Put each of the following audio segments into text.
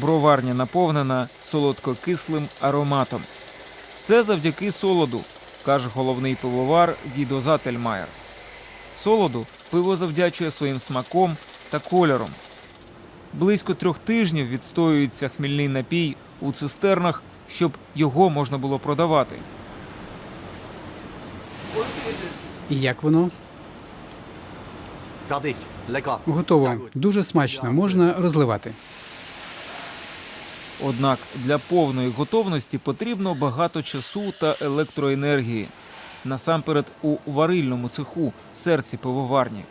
пивоварня наповнена солодкокислим ароматом. Це завдяки солоду, каже головний пивовар Гідо Зательмаєр. Солоду пиво завдячує своїм смаком та кольором. Близько трьох тижнів відстоюється хмільний напій у цистернах, щоб його можна було продавати. І як воно? Готово. Дуже смачно. Можна розливати. Однак для повної готовності потрібно багато часу та електроенергії. Насамперед у варильному цеху, серці пивоварні.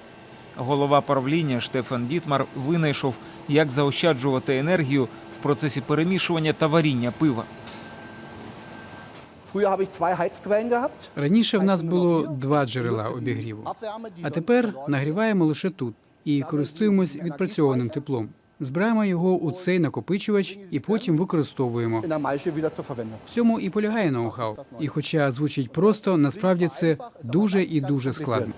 Голова правління Штефан Дітмар винайшов, як заощаджувати енергію в процесі перемішування та варіння пива. Раніше в нас було два джерела обігріву, а тепер нагріваємо лише тут і користуємось відпрацьованим теплом. Збираємо його у цей накопичувач і потім використовуємо. В цьому і полягає ноу-хау. І хоча звучить просто, насправді це дуже і дуже складно.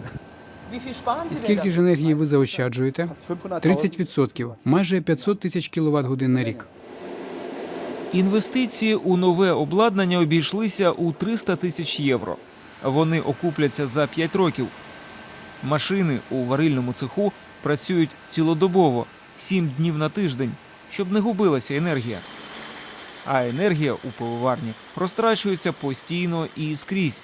І скільки ж енергії ви заощаджуєте? 30%, майже 500 тисяч кіловат годин на рік. Інвестиції у нове обладнання обійшлися у 300 тисяч євро. Вони окупляться за 5 років. Машини у варильному цеху працюють цілодобово, 7 днів на тиждень, щоб не губилася енергія. А енергія у пивоварні розтрачується постійно і скрізь.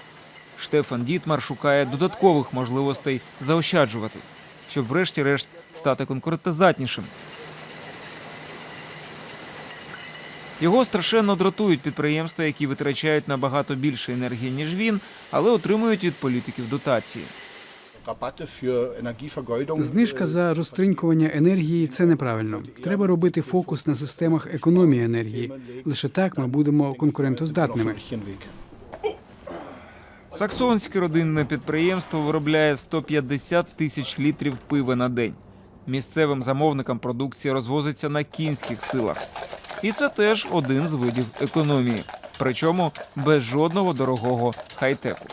Штефан Дітмар шукає додаткових можливостей заощаджувати, щоб врешті-решт стати конкурентоздатнішим. Його страшенно дратують підприємства, які витрачають набагато більше енергії, ніж він, але отримують від політиків дотації. Знижка за розтринькування енергії це неправильно. Треба робити фокус на системах економії енергії. Лише так ми будемо конкурентоздатними. Саксонське родинне підприємство виробляє 150 тисяч літрів пива на день. Місцевим замовникам продукція розвозиться на кінських силах. І це теж один з видів економії, причому без жодного дорогого хай-теку.